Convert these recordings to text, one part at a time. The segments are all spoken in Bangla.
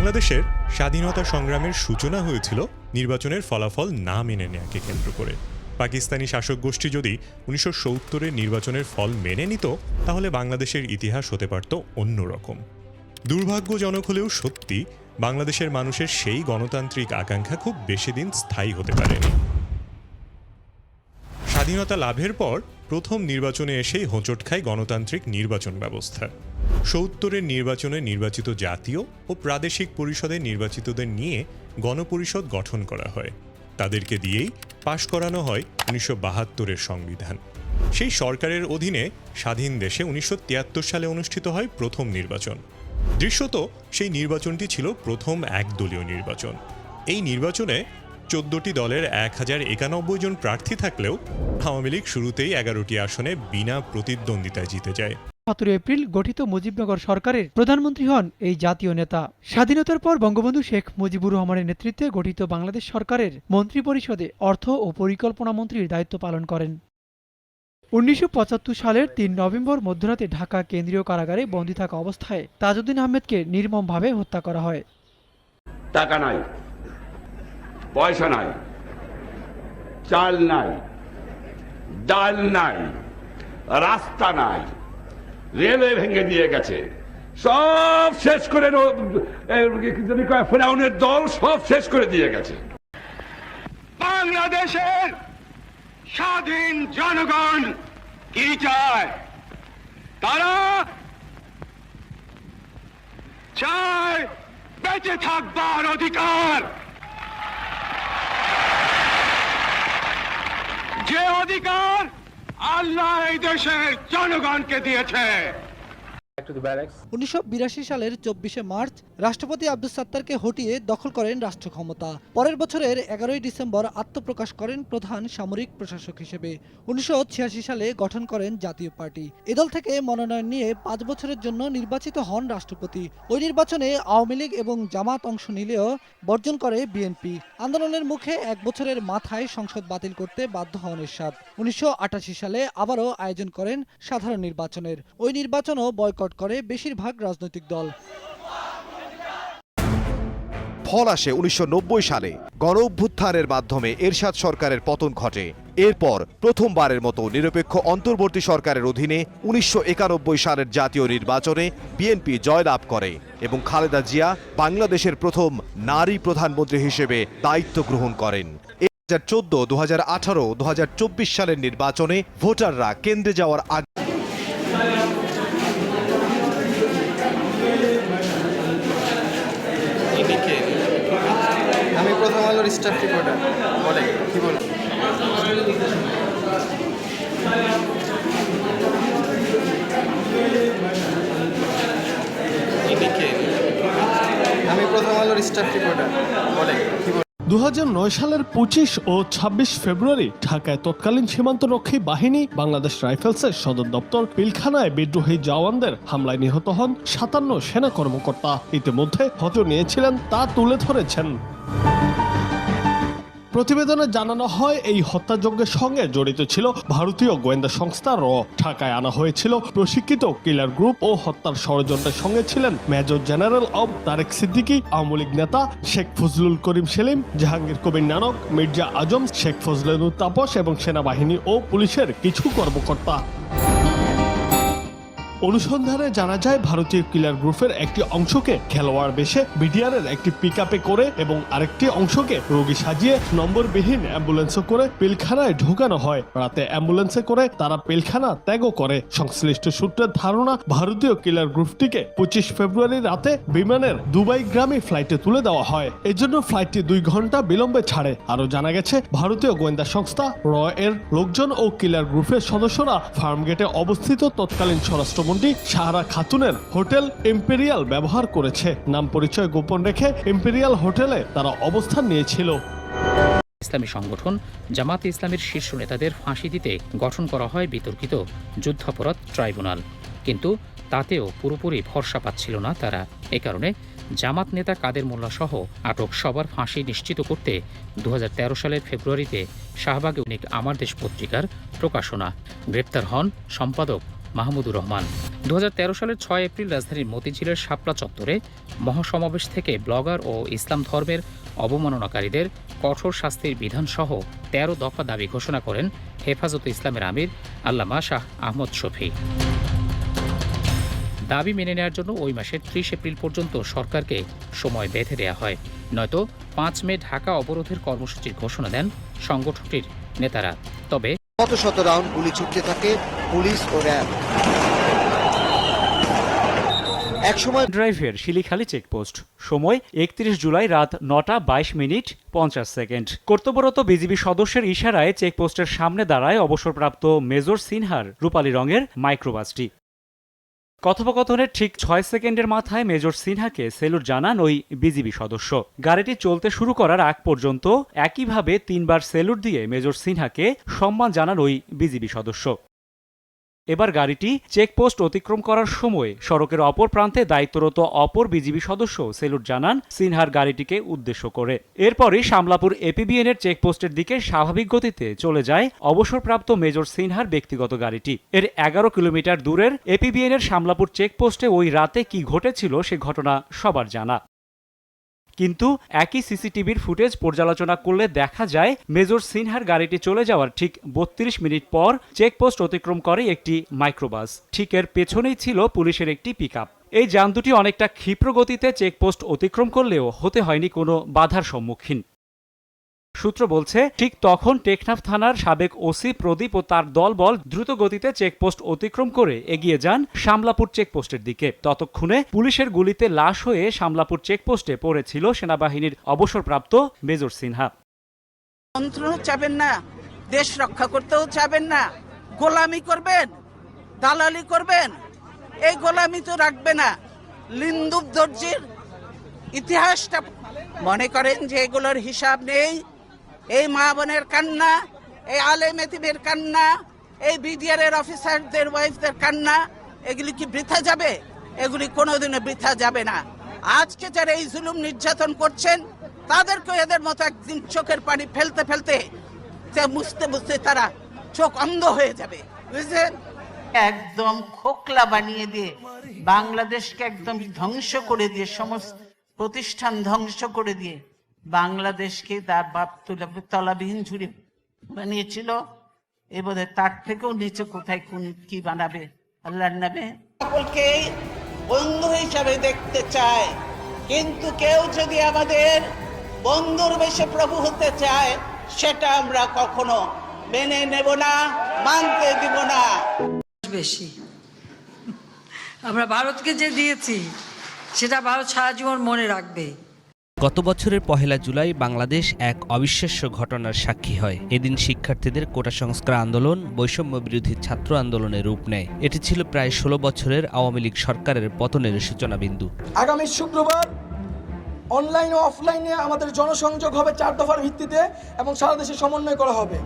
বাংলাদেশের স্বাধীনতা সংগ্রামের সূচনা হয়েছিল নির্বাচনের ফলাফল না মেনে নেয়াকে কেন্দ্র করে। পাকিস্তানি শাসক গোষ্ঠী যদি উনিশশো সত্তরের নির্বাচনের ফল মেনে নিত, তাহলে বাংলাদেশের ইতিহাস হতে পারত অন্যরকম। দুর্ভাগ্যজনক হলেও সত্যি, বাংলাদেশের মানুষের সেই গণতান্ত্রিক আকাঙ্ক্ষা খুব বেশি দিন স্থায়ী হতে পারেনি। স্বাধীনতা লাভের পর প্রথম নির্বাচনে এসেই হোঁচট খায় গণতান্ত্রিক নির্বাচন ব্যবস্থা। সত্তরের নির্বাচনে নির্বাচিত জাতীয় ও প্রাদেশিক পরিষদে নির্বাচিতদের নিয়ে গণপরিষদ গঠন করা হয়। তাদেরকে দিয়েই পাশ করানো হয় উনিশশো বাহাত্তরের সংবিধান। সেই সরকারের অধীনে স্বাধীন দেশে উনিশশো তিয়াত্তর সালে অনুষ্ঠিত হয় প্রথম নির্বাচন। দৃশ্যত সেই নির্বাচনটি ছিল প্রথম একদলীয় নির্বাচন। এই নির্বাচনে চোদ্দটি দলের এক হাজার একানব্বই জন প্রার্থী থাকলেও আওয়ামী লীগ শুরুতেই এগারোটি আসনে বিনা প্রতিদ্বন্দ্বিতায় জিতে যায়। সতেরো এপ্রিল গঠিত মুজিবনগর সরকারের প্রধানমন্ত্রী হন এই জাতীয় নেতা। স্বাধীনতার পর বঙ্গবন্ধু শেখ মুজিবুর রহমানের নেতৃত্বে গঠিত বাংলাদেশ সরকারের মন্ত্রিপরিষদে অর্থ ও পরিকল্পনা মন্ত্রীর দায়িত্ব পালন করেন। উনিশশো সালের তিন নভেম্বর মধ্যরাতে ঢাকা কেন্দ্রীয় কারাগারে বন্দী থাকা অবস্থায় তাজউদ্দিন আহমেদকে নির্মমভাবে হত্যা করা হয়। টাকা নাই, পয়সা নাই, চাল নাই, ডাল নাই, রাস্তা নাই রেলওয়ে ভেঙে দিয়ে গেছে। সব শেষ করে কয়, ফেরাউনের দল সব শেষ করে দিয়ে গেছে। বাংলাদেশের স্বাধীন জনগণ কি চায়? তারা চায় বেঁচে থাকবার অধিকার। যে অধিকার আল্লাহ এই দেশের জনগণকে দিয়েছে। উনিশশো বিরাশি সালের চব্বিশে মার্চ, রাষ্ট্রপতি আব্দুল সাত্তারকে হটিয়ে দখল করেন রাষ্ট্র ক্ষমতা। পরের বছরের এগারোই ডিসেম্বর আত্মপ্রকাশ করেন প্রধান সামরিক প্রশাসক হিসেবে। উনিশশো ছিয়াশি সালে গঠন করেন জাতীয় পার্টি। এ থেকে মনোনয়ন নিয়ে পাঁচ বছরের জন্য নির্বাচিত হন রাষ্ট্রপতি। ওই নির্বাচনে আওয়ামী লীগ এবং জামাত অংশ নিলেও বর্জন করে বিএনপি। আন্দোলনের মুখে এক বছরের মাথায় সংসদ বাতিল করতে বাধ্য হন এরশাদ। উনিশশো সালে আবারও আয়োজন করেন সাধারণ নির্বাচনের। ওই নির্বাচনও বয়কট করে বেশিরভাগ রাজনৈতিক দল। ফল আসে উনিশশো নব্বই সালে। গণ অভ্যুত্থানের মাধ্যমে এরশাদ সরকারের পতন ঘটে। এরপর প্রথমবারের মতো নিরপেক্ষ অন্তর্বর্তী সরকারের অধীনে উনিশশো একানব্বই সালের জাতীয় নির্বাচনে বিএনপি জয়লাভ করে এবং খালেদা জিয়া বাংলাদেশের প্রথম নারী প্রধানমন্ত্রী হিসেবে দায়িত্ব গ্রহণ করেন। দু হাজার চোদ্দ দু সালের নির্বাচনে ভোটাররা কেন্দ্রে যাওয়ার আগে স্টাফ রিপোর্টার। বলে কি বল আমি প্রথম আলোর সালের পঁচিশ ও ২৬ ফেব্রুয়ারি ঢাকায় তৎকালীন সীমান্তরক্ষী বাহিনী, বাংলাদেশ রাইফেলসের সদর দপ্তর, পিলখানায় বিদ্রোহী জওয়ানদের হামলায় নিহত হন সাতান্ন সেনা কর্মকর্তা। ইতিমধ্যে হত নিয়েছিলেন তা তুলে ধরেছেন। প্রতিবেদনে জানানো হয়, এই হত্যাযজ্ঞের সঙ্গে জড়িত ছিল ভারতীয় গোয়েন্দা সংস্থা র। ঢাকায় আনা হয়েছিল প্রশিক্ষিত কিলার গ্রুপ ও হত্যার ষড়যন্ত্রের সঙ্গে ছিলেন মেজর জেনারেল অব তারেক সিদ্দিকী, আওয়ামী লীগ নেতা শেখ ফজলুল করিম সেলিম, জাহাঙ্গীর কবির নানক, মির্জা আজম, শেখ ফজলেনুর তাপস এবং সেনাবাহিনী ও পুলিশের কিছু কর্মকর্তা। অনুসন্ধানে জানা যায়, ভারতীয় কিলার গ্রুপের একটি অংশকে খেলোয়াড় বেশে বিডিআরের একটি পিক করে এবং আরেকটি অংশকে রোগী সাজিয়ে নম্বরবিহীন অ্যাম্বুলেন্সে করে পিলখানায় ঢোকানো হয়। রাতে অ্যাম্বুলেন্সে করে তারা পিলখানা ত্যাগও করে। সংশ্লিষ্ট সূত্রের ধারণা, ভারতীয় কিলার গ্রুপটিকে পঁচিশ ফেব্রুয়ারি রাতে বিমানের দুবাই গ্রামে ফ্লাইটে তুলে দেওয়া হয়। এজন্য ফ্লাইটটি দুই ঘণ্টা বিলম্বে ছাড়ে। আরও জানা গেছে, ভারতীয় গোয়েন্দা সংস্থা র এর লোকজন ও কিলার গ্রুপের সদস্যরা ফার্মগেটে অবস্থিত তৎকালীন স্বরাষ্ট্রমন্ত্রী সাহারা খাতুনের হোটেল ইম্পেরিয়াল ব্যবহার করেছে। নাম পরিচয় গোপন রেখে ইম্পেরিয়াল হোটেলে তারা অবস্থান নিয়েছিল। ইসলামী সংগঠন জামাতে ইসলামের শীর্ষ নেতাদের ফাঁসি দিতে গঠন করা হয় বিতর্কিত যুদ্ধাপরাধ ট্রাইব্যুনাল। কিন্তু তাতেও পুরোপুরি ভরসা পাচ্ছিল না তারা। এ কারণে জামাত নেতা কাদের মোল্লা সহ আটক সবার ফাঁসি নিশ্চিত করতে দু হাজার তেরো সালের ফেব্রুয়ারিতে শাহবাগে অনেক আমার দেশ পত্রিকার প্রকাশনা। গ্রেপ্তার হন সম্পাদক মাহমুদুর রহমান। দু হাজার তেরো সালের ছয় এপ্রিল রাজধানীর মতিঝিলের শাপলা চত্বরে মহাসমাবেশ থেকে ব্লগার ও ইসলাম ধর্মের অবমাননাকারীদের কঠোর শাস্তির বিধানসহ তেরো দফা দাবি ঘোষণা করেন হেফাজতে ইসলামের আমির আল্লামা শাহ আহমদ শফি। দাবি মেনে নেওয়ার জন্য ওই মাসের ত্রিশ এপ্রিল পর্যন্ত সরকারকে সময় বেঁধে দেওয়া হয়। নয়তো পাঁচ মে ঢাকা অবরোধের কর্মসূচির ঘোষণা দেন সংগঠনটির নেতারা। তবে শত শত রাউন্ড গুলি ছুটতে থাকে পুলিশ ও র্যাব। একসময় ড্রাইভের শিলিখালি চেকপোস্ট। সময় একত্রিশ জুলাই রাত নটা বাইশ মিনিট পঞ্চাশ সেকেন্ড। কর্তব্যরত বিজিবি সদস্যের ইশারায় চেকপোস্টের সামনে দাঁড়ায় অবসরপ্রাপ্ত মেজর সিনহার রূপালী রঙের মাইক্রোবাসটি। কথোপকথনের ঠিক ছয় সেকেন্ডের মাথায় মেজর সিনহাকে সেলুট জানান ওই বিজিবি সদস্য। গাড়িটি চলতে শুরু করার আগ পর্যন্ত একইভাবে তিনবার সেলুট দিয়ে মেজর সিনহাকে সম্মান জানান ওই বিজিবি সদস্য। এবার গাড়িটি চেকপোস্ট অতিক্রম করার সময় সড়কের অপর প্রান্তে দায়িত্বরত অপর বিজিবি সদস্য সেলুট জানান সিনহার গাড়িটিকে উদ্দেশ্য করে। এরপরই শামলাপুর এপিবিএন এর চেকপোস্টের দিকে স্বাভাবিক গতিতে চলে যায় অবসরপ্রাপ্ত মেজর সিনহার ব্যক্তিগত গাড়িটি। এর এগারো কিলোমিটার দূরের এপিবিএন এর শামলাপুর চেকপোস্টে ওই রাতে কি ঘটেছিল সে ঘটনা সবার জানা। কিন্তু একই সিসিটিভির ফুটেজ পর্যালোচনা করলে দেখা যায় মেজর সিনহার গাড়িটি চলে যাওয়ার ঠিক বত্রিশ মিনিট পর চেকপোস্ট অতিক্রম করে একটি মাইক্রোবাস। ঠিক এর পেছনেই ছিল পুলিশের একটি পিক এই যান দুটি অনেকটা ক্ষিপ্র গতিতে চেকপোস্ট অতিক্রম করলেও হতে হয়নি কোনো বাধার সম্মুখীন। সূত্র বলছে, ঠিক তখন টেকনাফ থানার সাবেক ওসি প্রদীপ ও তার দলবল দ্রুত গতিতে চেকপোস্ট অতিক্রম করে এগিয়ে যান শামলাপুর চেকপোস্টের দিকে। ততক্ষণে পুলিশের গুলিতে লাশ হয়ে শামলাপুর চেকপোস্টে পড়েছিল সেনাবাহিনীর অবসরপ্রাপ্ত মেজর সিনহা। চাবেন না, দেশ রক্ষা করতেও চাবেন না, গোলামি করবেন, দালালি করবেন, এই গোলামি তো রাখবে না। লিন্দুব দর্জির ইতিহাসটা মনে করেন যে এগুলোর হিসাব নেই এই মা বোনের কান্না, এই আলেম এতিমের কান্না, এই বিডিআর এর অফিসারদের, ওয়াইফদের কান্না, এগুলি কি বৃথা যাবে? এগুলি কোনোদিনও বৃথা যাবে না। আজকে যারা এই জুলুম নির্যাতন করছেন তাদেরকে এদের মতো একদিন চোখের পানি ফেলতে ফেলতে মুছতে মুছতে তারা চোখ অন্ধ হয়ে যাবে। বুঝলেন? একদম খোকলা বানিয়ে দিয়ে বাংলাদেশকে একদম ধ্বংস করে দিয়ে, সমস্ত প্রতিষ্ঠান ধ্বংস করে দিয়ে বাংলাদেশকে তার বাপ তুলা তলাবিহীন ঝুড়ি বানিয়েছিল। এ বোধহয় তার থেকেও নিচে কোথায় কোন কি বানাবে আল্লাহর নামে? সকলকে বন্ধু হিসাবে দেখতে চায়। কিন্তু কেউ যদি আমাদের বন্ধুর বেশে প্রভু হতে চায় সেটা আমরা কখনো মেনে নেব না মানতে দিব না। বেশি। আমরা ভারতকে যে দিয়েছি সেটা ভারত সারা জীবন মনে রাখবে। গত বছরের পহেলা জুলাই বাংলাদেশ এক অবিশ্বাস্য ঘটনার সাক্ষী হয়। এদিন শিক্ষার্থীদের কোটা সংস্কার আন্দোলন, বৈষম্য বিরোধী ছাত্র আন্দোলনের রূপ নেয়। এটি ছিল প্রায় ষোলো বছরের আওয়ামী লীগ সরকারের পতনের সূচনা বিন্দু আগামী শুক্রবার অনলাইন ও অফলাইনে আমাদের জনসংযোগ হবে চার দফার ভিত্তিতে এবং সারা দেশে সমন্বয় করা হবে।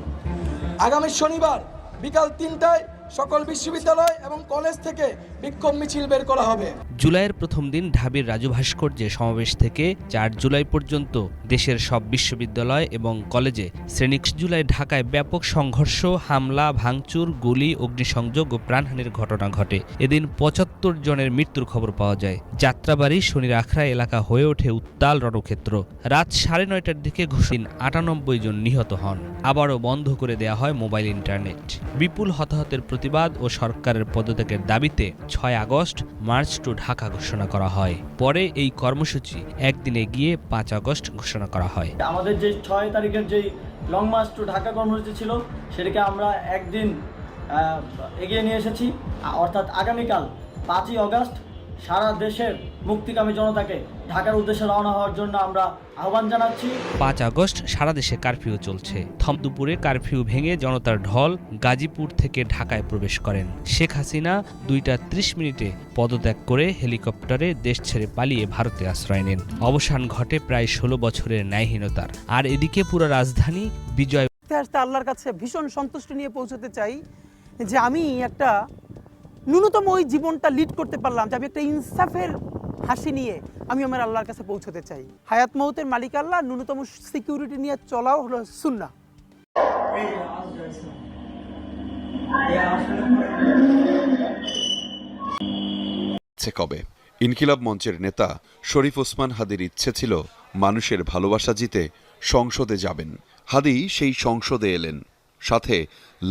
আগামী শনিবার বিকাল তিনটায় সকল বিশ্ববিদ্যালয় এবং কলেজ থেকে বিক্ষোভ মিছিল বের করা হবে। জুলাইয়ের প্রথম দিন ঢাবির রাজু ভাস্কর্যে সমাবেশ থেকে চার জুলাই পর্যন্ত দেশের সব বিশ্ববিদ্যালয় এবং কলেজে শ্রেণি জুলাই ঢাকায় ব্যাপক সংঘর্ষ, হামলা, ভাঙচুর, গুলি, অগ্নিসংযোগ ও প্রাণহানির ঘটনা ঘটে। এদিন পঁচাত্তর জনের মৃত্যুর খবর পাওয়া যায়। যাত্রাবাড়ি, শনির আখড়া এলাকা হয়ে ওঠে উত্তাল রণক্ষেত্র। রাত সাড়ে নয়টার দিকে ঘুষিন আটানব্বই জন নিহত হন। আবারও বন্ধ করে দেয়া হয় মোবাইল ইন্টারনেট। বিপুল হতাহতের প্রতিবাদ ও সরকারের পদত্যাগের দাবিতে ছয় আগস্ট মার্চ টু ঢাকা ঘোষণা করা হয়। পরে এই কর্মসূচি একদিনে গিয়ে পাঁচ আগস্ট ঘোষণা করা হয়। আমাদের যে ছয় তারিখের যে লং মার্চ টু ঢাকা কর্মসূচি ছিল, সেটাকে আমরা একদিন এগিয়ে নিয়ে এসেছি। অর্থাৎ আগামীকাল পাঁচই অগস্ট সারা দেশের মুক্তিকামী জনতাকে ঢাকার উদ্দেশ্যে রওনা হওয়ার জন্য আমরা আহ্বান জানাচ্ছি। পাঁচ আগস্ট সারা দেশে কারফিউ চলছে। থম দুপুরে কারফিউ ভেঙে জনতার ঢল গাজীপুর থেকে ঢাকায় প্রবেশ করেন। শেখ হাসিনা দুইটা ত্রিশ মিনিটে পদত্যাগ করে হেলিকপ্টারে দেশ ছেড়ে পালিয়ে ভারতে আশ্রয় নেন। অবসান ঘটে প্রায় ষোলো বছরের ন্যায়হীনতার। আর এদিকে পুরো রাজধানী বিজয় আস্তে আস্তে আল্লাহর কাছে ভীষণ সন্তুষ্টি নিয়ে পৌঁছতে চাই যে আমি একটা ন্যূনতম ওই জীবনটা লিড করতে পারলাম যে আমি একটা ইনসাফের হাসি নিয়ে আমি আমার আল্লাহর কাছে পৌঁছতে চাই। হায়াত মৌতের মালিক আল্লাহ, ন্যূনতম সিকিউরিটি নিয়ে চলাও হলো সুন্না কবে? ইনকিলাব মঞ্চের নেতা শরীফ ওসমান হাদির ইচ্ছে ছিল মানুষের ভালোবাসা জিতে সংসদে যাবেন। হাদি সেই সংসদে এলেন। সাথে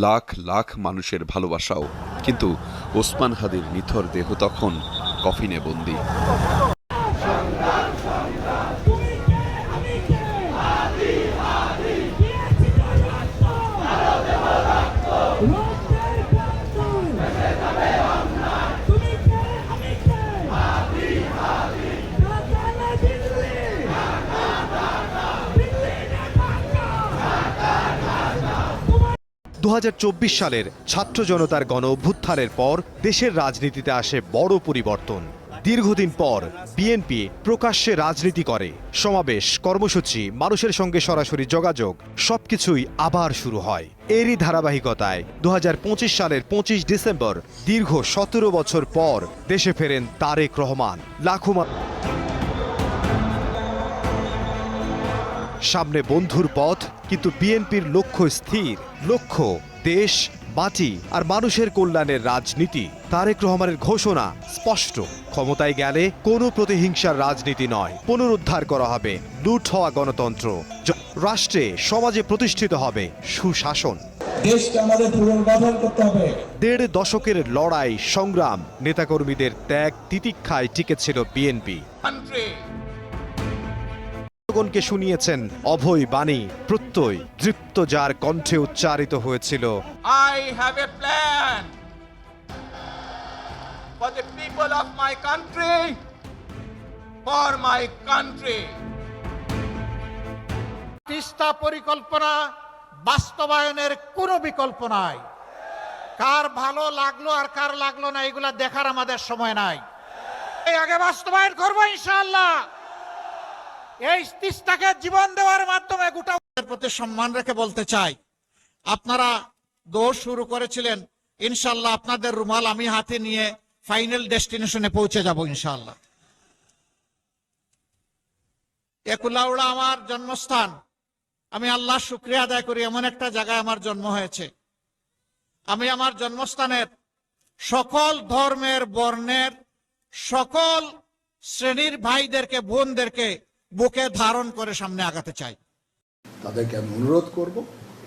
লাখ লাখ মানুষের ভালোবাসাও। কিন্তু ওসমান হাদির নিথর দেহ তখন কফিনে বন্দী। দু হাজার চব্বিশ সালের ছাত্র জনতার গণ অভ্যুত্থানের পর দেশের রাজনীতিতে আসে বড় পরিবর্তন। দীর্ঘদিন পর বিএনপি প্রকাশ্যে রাজনীতি করে। সমাবেশ, কর্মসূচি, মানুষের সঙ্গে সরাসরি যোগাযোগ, সবকিছুই আবার শুরু হয়। এরই ধারাবাহিকতায় দু হাজার পঁচিশ সালের পঁচিশ ডিসেম্বর দীর্ঘ সতেরো বছর পর দেশে ফেরেন তারেক রহমান। লাখো সামনে বন্ধুর পথ কিন্তু বিএনপির লক্ষ্য স্থির লক্ষ্য দেশ মাটি আর মানুষের কল্যাণের রাজনীতি। তারেক রহমানের ঘোষণা স্পষ্ট। ক্ষমতায় গেলে কোনো প্রতিহিংসার রাজনীতি নয়। পুনরুদ্ধার করা হবে। লুট হওয়া গণতন্ত্র। রাষ্ট্রে সমাজে প্রতিষ্ঠিত হবে সুশাসন। দেশকে আমাদের পুনর্গঠন করতে হবে। দেড় দশকের লড়াই সংগ্রাম নেতাকর্মীদের ত্যাগ তিতিক্ষায় টিকেছিল বিএনপি। জনগণকে শুনিয়েছেন অভয় বাণী প্রত্যয় দৃপ্ত যার কণ্ঠে উচ্চারিত হয়েছিল। I have a plan for the people of my country, for my country. Teesta পরিকল্পনা বাস্তবায়নের কোনো বিকল্প নাই। কার ভালো লাগল আর কার লাগল না এগুলা দেখার আমাদের সময় নাই। এই আগে বাস্তবায়ন করব ইনশাআল্লাহ। এই তিস্তাকে জীবন দেওয়ার মাধ্যমে গোটা প্রতি সম্মান রেখে বলতে চাই, আপনারা শুরু করেছিলেন ইনশাল্লাহ আপনাদের রুমাল আমি হাতে নিয়ে ফাইনাল ডেস্টিনেশনে পৌঁছে ইনশাল্লাহ একুলাউড়া আমার জন্মস্থান। আমি আল্লাহ শুক্রিয়া আদায় করি, এমন একটা জায়গায় আমার জন্ম হয়েছে। আমি আমার জন্মস্থানের সকল ধর্মের বর্ণের সকল শ্রেণির ভাইদেরকে, বোনদেরকে বুকে ধারণ করে সামনে আগাতে চাই। তাদেরকে আমি অনুরোধ করব,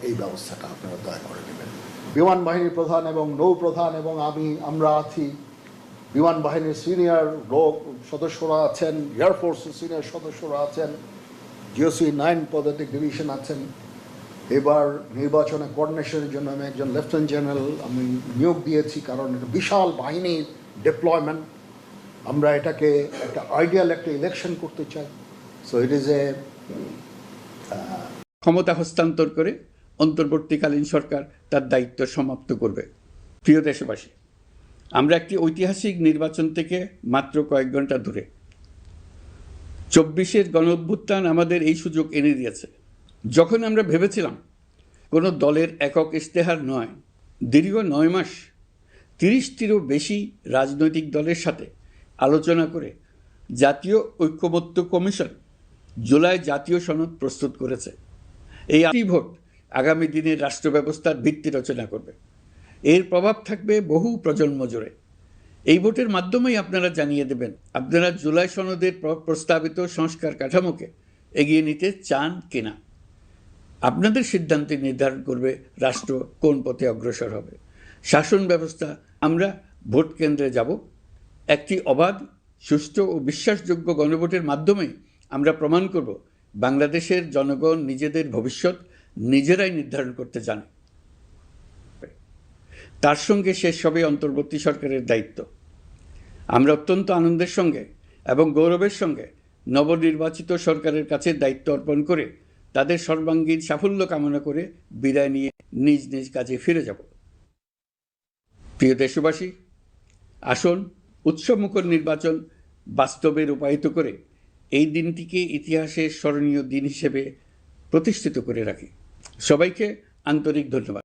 এই ব্যবস্থাটা আপনারা দয়া করে নেবেন। বিমান বাহিনীর প্রধান এবং নৌ প্রধান এবং আমি, আমরা আছি। বিমান বাহিনীর সিনিয়র লোক, সদস্যরা আছেন এয়ারফোর্সের সিনিয়র সদস্যরা আছেন, জিওসি নাইন পদাতিক ডিভিশন আছেন। এবার নির্বাচনে কোঅর্ডিনেশনের জন্য আমি একজন লেফটেন্যান্ট জেনারেল আমি নিয়োগ দিয়েছি কারণ এটা বিশাল বাহিনীর ডিপ্লয়মেন্ট আমরা এটাকে একটা আইডিয়াল একটা ইলেকশন করতে চাই। সো ইট ইজ এ ক্ষমতা হস্তান্তর করে অন্তর্বর্তীকালীন সরকার তার দায়িত্ব সমাপ্ত করবে। প্রিয় দেশবাসী, আমরা একটি ঐতিহাসিক নির্বাচন থেকে মাত্র কয়েক ঘণ্টা দূরে। চব্বিশের গণ অভ্যুত্থান আমাদের এই সুযোগ এনে দিয়েছে। যখন আমরা ভেবেছিলাম কোনো দলের একক ইশতেহার নয়, দীর্ঘ নয় মাস তিরিশটিরও বেশি রাজনৈতিক দলের সাথে আলোচনা করে জাতীয় ঐক্যমত্য কমিশন জুলাই জাতীয় সনদ প্রস্তুত করেছে। এই আটটি ভোট আগামী দিনে রাষ্ট্র ব্যবস্থার ভিত্তি রচনা করবে। এর প্রভাব থাকবে বহু প্রজন্ম জুড়ে। এই ভোটের মাধ্যমেই আপনারা জানিয়ে দেবেন, আপনারা জুলাই সনদের প্রস্তাবিত সংস্কার কাঠামোকে এগিয়ে নিতে চান কিনা। আপনাদের সিদ্ধান্তে নির্ধারণ করবে রাষ্ট্র কোন পথে অগ্রসর হবে। শাসন ব্যবস্থা, আমরা ভোট কেন্দ্রে যাব। একটি অবাধ, সুষ্ঠু ও বিশ্বাসযোগ্য গণভোটের মাধ্যমে আমরা প্রমাণ করব, বাংলাদেশের জনগণ নিজেদের ভবিষ্যৎ নিজেরাই নির্ধারণ করতে জানে। তার সঙ্গে শেষ হবে অন্তর্বর্তী সরকারের দায়িত্ব। আমরা অত্যন্ত আনন্দের সঙ্গে এবং গৌরবের সঙ্গে নবনির্বাচিত সরকারের কাছে দায়িত্ব অর্পণ করে তাদের সর্বাঙ্গীন সাফল্য কামনা করে বিদায় নিয়ে নিজ নিজ কাজে ফিরে যাব। প্রিয় দেশবাসী, আসুন উৎসবমুখর নির্বাচন বাস্তবে রূপায়িত করে এই দিনটিকে ইতিহাসের স্মরণীয় দিন হিসেবে প্রতিষ্ঠিত করে রাখি। সবাইকে আন্তরিক ধন্যবাদ।